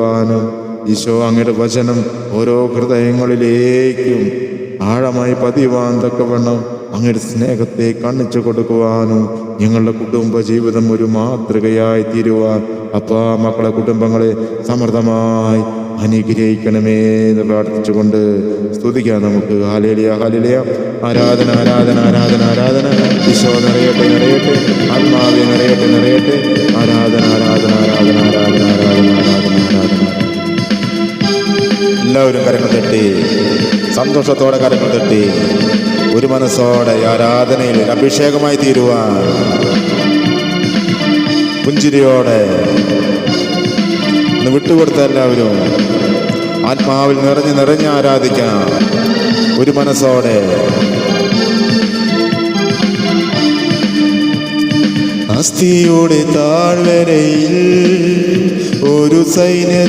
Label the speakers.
Speaker 1: കൊടുക്കുവാനും ഈശോ അങ്ങയുടെ വചനം ഓരോ ഹൃദയങ്ങളിലേക്കും ആഴമായി പതിവാൻ തക്കവണ്ണം അങ്ങയുടെ സ്നേഹത്തെ കാണിച്ചു കൊടുക്കുവാനും ഞങ്ങളുടെ കുടുംബ ജീവിതം ഒരു മാതൃകയായി തീരുവാൻ അപ്പാ മക്കളെ കുടുംബങ്ങളെ സമൃദ്ധമായി അനുഗ്രഹിക്കണമേ എന്ന് പ്രാർത്ഥിച്ചുകൊണ്ട് സ്തുതിക്കാം നമുക്ക്. ഹാലേലിയ ഹാലേലിയ ആരാധന ആരാധന ആരാധന ആരാധന. ഈശോ നിറയട്ടെ നിറയട്ടെ. ആത്മാവെ നിറയട്ടെ നിറയട്ടെ. എല്ലാവരും കരങ്ങൾ തട്ടി സന്തോഷത്തോടെ കരങ്ങൾ തട്ടി ഒരു മനസ്സോടെ ആരാധനയിൽ അഭിഷേകമായി തീരുവാൻ പുഞ്ചിരിയോടെ ഒന്ന് വിട്ടുകൊടുത്ത എല്ലാവരും ആത്മാവിൽ നിറഞ്ഞ് നിറഞ്ഞ് ആരാധിക്കാം ഒരു മനസ്സോടെ അസ്ഥിയുടെ താഴ്വരയിൽ ഒരു സൈന്യ